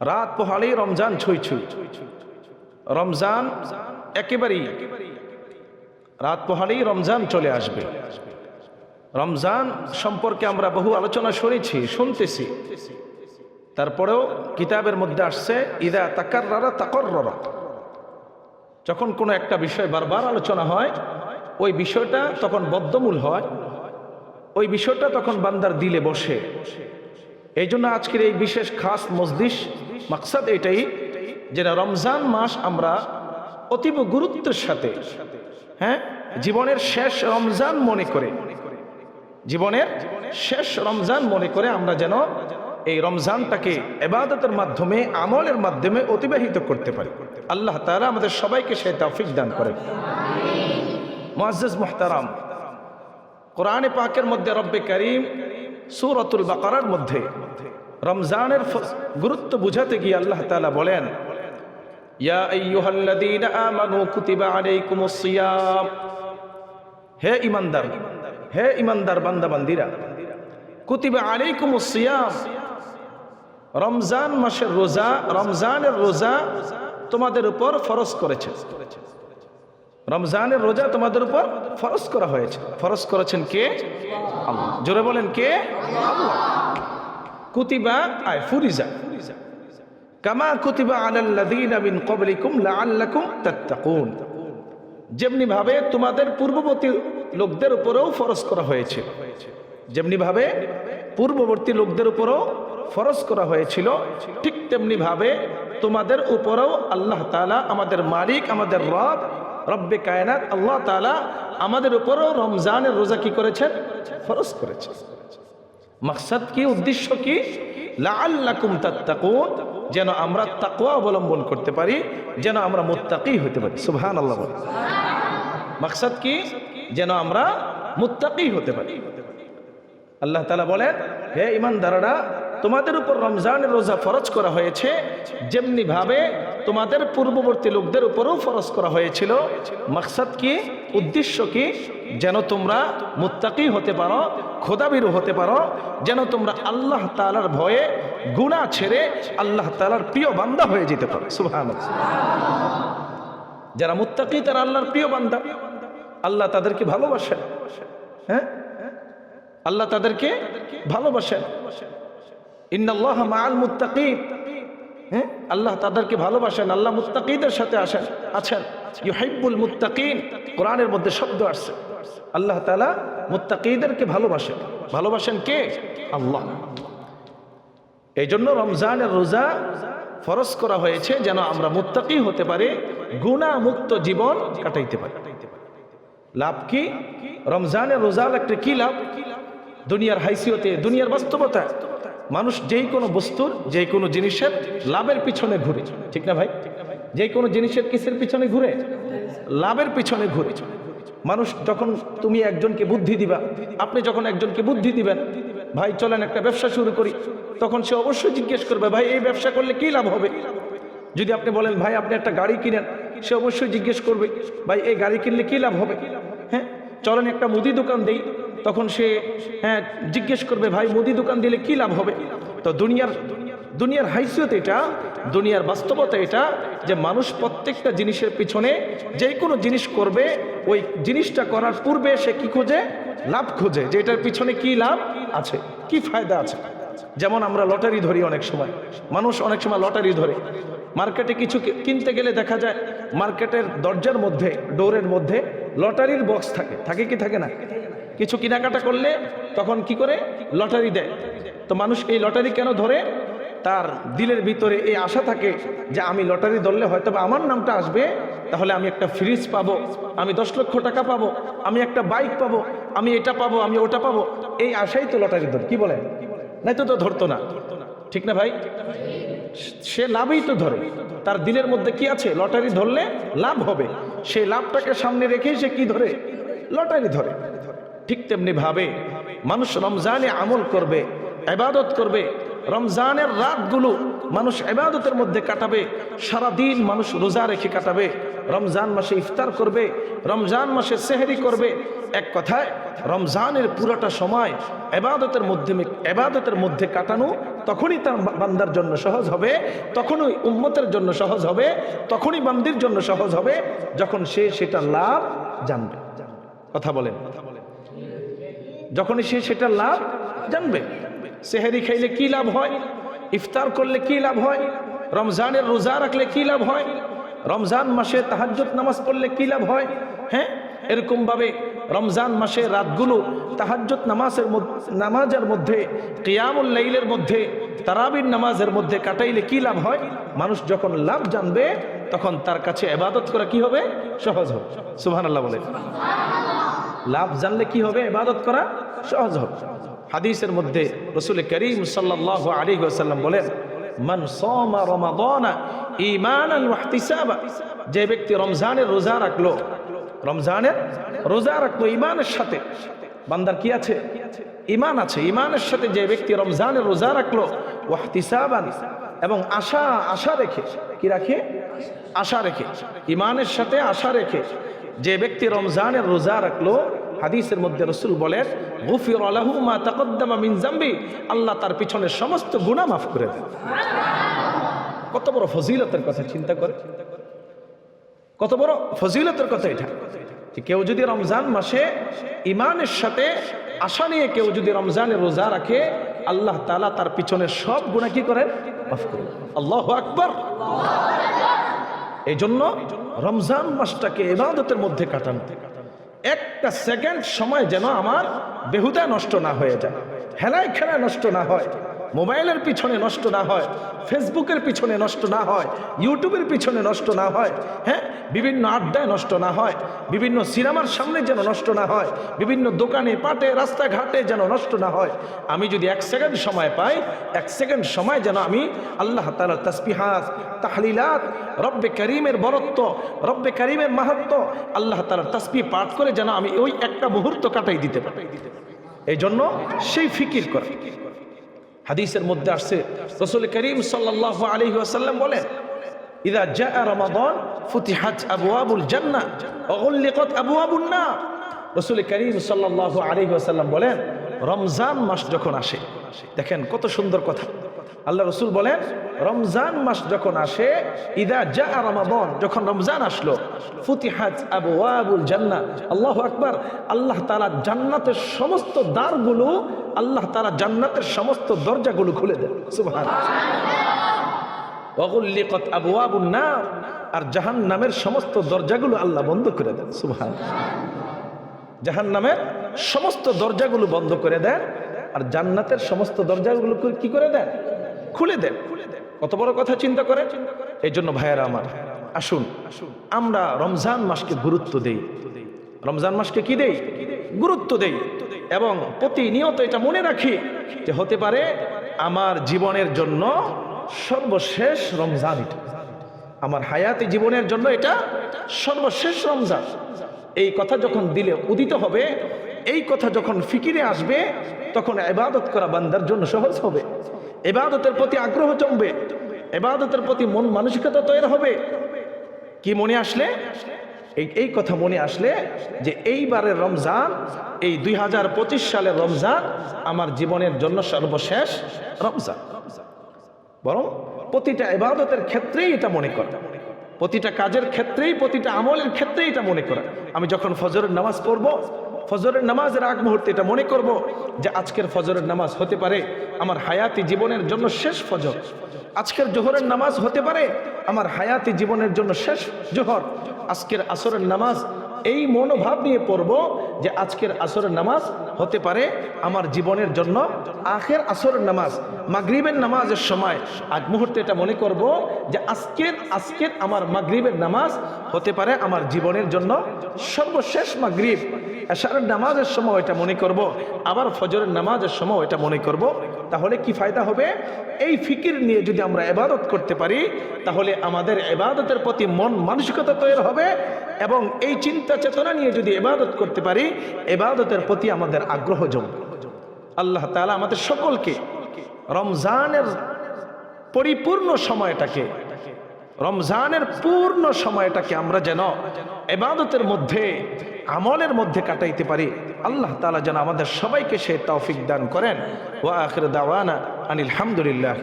রাত পোহালেই রমজান ছুঁই ছুঁই। রমজান একেবারেই রাত পোহালেই রমজান চলে আসবে। রমজান সম্পর্কে আমরা বহু আলোচনা শুনেছি, শুনতেছি। তারপরেও কিতাবের মধ্যে আসছে, ইদা তাকার তাকর যখন কোনো একটা বিষয় বারবার আলোচনা হয়, ওই বিষয়টা তখন বদ্ধমূল হয়। ওই বিষয়টা তখন বান্দার দিলে বসে। এই জন্য আজকের এই বিশেষ খাস মসজিদ মাকসাদ এটাই যে না রমজান মাস আমরা অতীব গুরুত্বের সাথে হ্যাঁ জীবনের শেষ রমজান মনে করে, জীবনের শেষ রমজান মনে করে আমরা যেন এই রমজানটাকে এবাদতের মাধ্যমে, আমলের মাধ্যমে অতিবাহিত করতে পারি। আল্লাহ তাআলা আমাদের সবাইকে সে তৌফিক দান করে মুআজ্জাজ মুহতারাম, কোরআনে পাকের মধ্যে রব্বে করিম সূরাতুল বাকারার মধ্যে রমজানের গুরুত্ব বুঝাতে গিয়ে আল্লাহ তালা বলেন হে ইমানদার হে ইমানদার কুতিবা রমজান মাসের রোজা, রমজানের রোজা তোমাদের উপর ফরজ করেছে। রমজানের রোজা তোমাদের উপর ফরজ করা হয়েছে। ফরজ করেছেন কে? আল্লাহ। জোরে বলেন কে? আল্লাহ কুতিবা আয়, ফুরিজা। কামা কুতিবা আলাল্লাযীনা মিন ক্বাবলিকুম লাআল্লাকুম তাত্তাকুন। যেমনি ভাবে তোমাদের পূর্ববর্তী লোকদের উপরেও ফরজ করা হয়েছিল। যেমনি ভাবে পূর্ববর্তী লোকদের উপরেও ফরজ করা হয়েছিল, ঠিক তেমনি ভাবে তোমাদের উপরেও আল্লাহ তাআলা আমাদের মালিক, আমাদের রব রব্বে কায়নাত, আল্লাহ তালা আমাদের উপরেও রমজানের রোজা কি করেছেন? ফরজ করেছে মাকসাদ কি, উদ্দেশ্য কি? লাআল্লাকুম তাত্তাকুন, যেন আমরা তাকওয়া অবলম্বন করতে পারি, যেন আমরা মুত্তাকি হতে পারি। সুবহানাল্লাহ বলে মাকসাদ কি? যেন আমরা মুত্তাকি হতে পারি। আল্লাহ তালা বলেন, হে ইমান ইমানদাররা তোমাদের উপর রমজানের রোজা ফরজ করা হয়েছে, যেমনি ভাবে তোমাদের পূর্ববর্তী লোকদের উপরও ফরজ করা হয়েছিল। মাকসাদ কি? উদ্দেশ্য কি? যেন তোমরা মুত্তাকি হতে পারো, খোদাবিরু হতে পারো, যেন তোমরা আল্লাহ তাআলার ভয়ে গুনাহ ছেড়ে আল্লাহ তাআলার প্রিয় বান্দা হয়ে যেতে পারো। সুবহানাল্লাহ। যারা মুত্তাকি, তারা আল্লাহর প্রিয় বান্দা। আল্লাহ তাদেরকে ভালোবাসেন। হ্যাঁ? আল্লাহ তাদেরকে ভালোবাসেন। ইন্নাল্লাহ মাআল মুত্তাকিন। হ্যাঁ? আল্লাহ তাদেরকে ভালোবাসেন, আল্লাহ মুত্তাকিদের সাথে আসেন, আছেন। ইউহিব্বুল মুত্তাকিন, কোরআনের মধ্যে শব্দ আসছে। আল্লাহ তালা মুত্তাকিদেরকে ভালোবাসেন। ভালোবাসেন কে? আল্লাহ। এই জন্য রমজানের রোজা ফরজ করা হয়েছে যেন আমরা মুত্তাকি হতে পারি গুণা মুক্ত জীবন কাটাইতে পারি। লাভ কি? রমজানের রোজার একটা কি লাভ? দুনিয়ার হাইসিয়তে, দুনিয়ার বাস্তবতা মানুষ যেই কোনো বস্তুর যে কোনো জিনিসের লাভের পিছনে ঘুরে। ঠিক না ভাই? যেই কোনো জিনিসের কিসের পিছনে ঘুরে? লাভের পিছনে ঘুরে। মানুষ যখন তুমি একজনকে বুদ্ধি দিবা, আপনি যখন একজনকে বুদ্ধি দিবেন, ভাই চলেন একটা ব্যবসা শুরু করি, তখন সে অবশ্যই জিজ্ঞেস করবে, ভাই, এই ব্যবসা করলে কি লাভ হবে? যদি আপনি বলেন, ভাই, আপনি একটা গাড়ি কিনেন, সে অবশ্যই জিজ্ঞেস করবে, ভাই, এই গাড়ি কিনলে কি লাভ হবে? হ্যাঁ? চলেন একটা মুদি দোকান দেই তখন সে হ্যাঁ জিজ্ঞেস করবে, ভাই, মুদি দোকান দিলে কি লাভ হবে? তো দুনিয়ার দুনিয়ার হাইসিয়ত এটা, দুনিয়ার বাস্তবতা এটা যে মানুষ প্রত্যেকটা জিনিসের পিছনে যে কোনো জিনিস করবে, ওই জিনিসটা করার পূর্বে সে কি খোঁজে? লাভ খোঁজে, যে এটার পিছনে কি লাভ আছে, কি ফায়দা আছে। যেমন আমরা লটারি ধরি অনেক সময়, মানুষ অনেক সময় লটারি ধরে। মার্কেটে কিছু কিনতে গেলে দেখা যায়, মার্কেটের দরজার মধ্যে, ডোরের মধ্যে লটারির বক্স থাকে থাকে কি, থাকে না? কিছু কেনাকাটা করলে তখন কি করে? লটারি দেয়। তো মানুষ এই লটারি কেন ধরে? তার দিলের ভিতরে এই আশা থাকে যে আমি লটারি ধরলে হয়তো আমার নামটা আসবে, তাহলে আমি একটা ফ্রিজ পাবো, আমি দশ লক্ষ টাকা পাবো, আমি একটা বাইক পাবো, আমি এটা পাবো, আমি ওটা পাবো। এই আশাই তো লটারি ধর, কি বলেন? নাই তো তো ধরতো না। ঠিক না ভাই? সে লাভই তো ধরে। তার দিলের মধ্যে কি আছে? লটারি ধরলে লাভ হবে। সেই লাভটাকে সামনে রেখেই সে কি ধরে? লটারি ধরে। ঠিক তেমনি ভাবে মানুষ রমজানে আমল করবে এবাদত করবে, রমজানের রাতগুলো মানুষ এবাদতের মধ্যে কাটাবে, সারাদিন মানুষ রোজা রেখে কাটাবে, রমজান মাসে ইফতার করবে, রমজান মাসে সেহরি করবে। এক কথায়, রমজানের পুরোটা সময় এবাদতের মধ্যে এবাদতের মধ্যে কাটানো, তখনই তার বান্দার জন্য সহজ হবে, তখনই উম্মতের জন্য সহজ হবে, তখনই বান্দির জন্য সহজ হবে, যখন সে সেটা লাভ জানবে। কথা বলেন। যখনই সে সেটা লাভ জানবে। সেহেরি খাইলে কি লাভ হয়? ইফতার করলে কি লাভ হয়? রমজানের রোজা রাখলে কি লাভ হয়? রমজান মাসে তাহাজ্জুদ নামাজ পড়লে কি লাভ হয়? হ্যাঁ? এরকমভাবে রমজান মাসে রাতগুলো তাহাজ্জুদ নামাজের নামাজের মধ্যে, কিয়ামুল লাইলের মধ্যে, তারাবির নামাজের মধ্যে কাটাইলে কি লাভ হয়? মানুষ যখন লাভ জানবে, তখন তার কাছে এবাদত করা কি হবে? সহজ হবে। সুবহানাল্লাহ বলে। লাভ জানলে কি হবে? ইবাদত করা সহজ হবে। হাদিসের মধ্যে রসুল করিম সাল্লাহ আলী সাল্লাম বলেন, মান সোমা রমাদানা ইহতিসাবা যে ব্যক্তি রমজানের রোজা রাখল, রমজানের রোজা রাখল ঈমানের সাথে, বান্দার কি আছে? ঈমান আছে। ঈমানের সাথে যে ব্যক্তি রমজানের রোজা রাখল, ওয়া ইহতিসাবান, এবং আশা আশা রেখে, কি রাখে? আশা রেখে। ঈমানের সাথে আশা রেখে যে ব্যক্তি রমজানের রোজা রাখল, হাদিসের মধ্যে রসুল বলেন, গুফির আলাহু মা তাকদ্দামা মিন জাম্বি আল্লাহ তার পিছনে সমস্ত গুনাহ মাফ করে দেন। কত বড় ফজিলতের কথা চিন্তা করে। কত বড় ফজিলতের কথা এটা। কেউ যদি রমজান মাসে ইমানের সাথে আশা নিয়ে কেউ যদি রমজানের রোজা রাখে, আল্লাহ তালা তার পিছনে সব গুণা কি করেন? মাফ করেন আল্লাহ আকবর। এই জন্য রমজান মাসটাকে এবাদতের মধ্যে কাটানো। একটা সেকেন্ড সময় যেন আমার বেহুদা নষ্ট না হয়ে যায়, হেলায় খেলায় নষ্ট না হয়। মোবাইলের পিছনে নষ্ট না হয়, ফেসবুকের পিছনে নষ্ট না হয়, ইউটিউবের পিছনে নষ্ট না হয় হ্যাঁ? বিভিন্ন আড্ডায় নষ্ট না হয়, বিভিন্ন সিনেমার সামনে যেন নষ্ট না হয়, বিভিন্ন দোকানে, পাটে, রাস্তাঘাটে যেন নষ্ট না হয়। আমি যদি এক সেকেন্ড সময় পাই, এক সেকেন্ড সময় যেন আমি আল্লাহ তালা তসবিহাত, তাহলিলাত, রব্বে করিমের বরত্ব, রব্বে করিমের মাহাত্ম, আল্লাহ তালার তসপি পাঠ করে যেন আমি ওই একটা মুহূর্ত কাটাই দিতে পারি। এই জন্য সেই ফিকির করে। হাদিসের মধ্যে আসছে, রসুল করিম সাল্লাহ আলী আসাল্লাম বলেন, ইদা জা রমাদান ফুতিহাত আবুয়াবুল জান্নাহ অগল্লিকত আবুয়াবুন না রসুল করিম সাল্লাহ আলী আসাল্লাম বলেন, রমজান মাস যখন আসে, দেখেন কত সুন্দর কথা। আল্লাহ রসুল বলেন, রমজান মাস যখন আসে, ইদা জা রমাদান, যখন রমজান আসলো, ফুতিহাত আবু আবুল জান্না আল্লাহ আকবার। আল্লাহ তালা জান্নাতের সমস্ত দ্বারগুলো আল্লাহ তালা জান্নাতের সমস্ত দরজাগুলো খুলে দেন। সুবহান অগুল্লিকত আবু আবুল না আর জাহান নামের সমস্ত দরজাগুলো আল্লাহ বন্ধ করে দেন। সুবহান জাহান নামের সমস্ত দরজাগুলো বন্ধ করে দেন। আর জান্নাতের সমস্ত দরজাগুলো কি করে দেন? খুলে দেন। কত বড় কথা চিন্তা করে? এই জন্য ভাইয়েরা আমার, আসুন, আমরা রমজান মাসকে গুরুত্ব দেই। রমজান মাসকে কি দেই? গুরুত্ব দেই। এবং প্রতিনিয়ত এটা মনে রাখি যে হতে পারে আমার জীবনের জন্য সর্বশেষ রমজান এটা। আমার হায়াতি জীবনের জন্য এটা সর্বশেষ রমজান। এই কথা যখন দিলে উদিত হবে, এই কথা যখন ফিকিরে আসবে, তখন এবাদত করা বান্দার জন্য সহজ হবে। এবাদতের প্রতি আগ্রহ জমবে এবাদতের প্রতি মন মানসিকতা তৈরি হবে। কি মনে আসলে? এই এই কথা মনে আসলে যে এইবারের রমজান, এই দুই হাজার পঁচিশ সালের রমজান আমার জীবনের জন্য সর্বশেষ রমজান। বরং প্রতিটা এবাদতের ক্ষেত্রেই এটা মনে করে। প্রতিটা কাজের ক্ষেত্রেই, প্রতিটা আমলের ক্ষেত্রেই এটা মনে করে। আমি যখন ফজরের নামাজ পড়ব, ফজরের নামাজের আগ মুহূর্তে এটা মনে করব যে আজকের ফজরের নামাজ হতে পারে আমার হায়াতি জীবনের জন্য শেষ ফজর। আজকের জোহরের নামাজ হতে পারে আমার হায়াতি জীবনের জন্য শেষ জোহর। আজকের আসরের নামাজ, এই মনোভাব নিয়ে পড়ব যে আজকের আসরের নামাজ হতে পারে আমার জীবনের জন্য আখের আসরের নামাজ, মাগরিবের নামাজের সময়। আজ মুহূর্তে এটা মনে করব যে আজকের আজকের আমার মাগরিবের নামাজ হতে পারে আমার জীবনের জন্য সর্বশেষ মাগরিব। এশারের নামাজের সময় এটা মনে করব, আবার ফজরের নামাজের সময় এটা মনে করব। তাহলে কি ফায়দা হবে? এই ফিকির নিয়ে যদি আমরা এবাদত করতে পারি, তাহলে আমাদের এবাদতের প্রতি মন মানসিকতা তৈরি হবে এবং এই চিন্তা চেতনা নিয়ে যদি এবাদত করতে পারি এবাদতের প্রতি আমাদের আগ্রহ জমবে। আল্লাহ তালা আমাদের সকলকে রমজানের পরিপূর্ণ সময়টাকে, রমজানের পূর্ণ সময়টাকে আমরা যেন এবাদতের মধ্যে আমলের মধ্যে কাটাইতে পারি। আল্লাহ তালা যেন আমাদের সবাইকে সে তৌফিক দান করেন। ও আখির দাওয়ানা আনিল হামদুলিল্লাহ।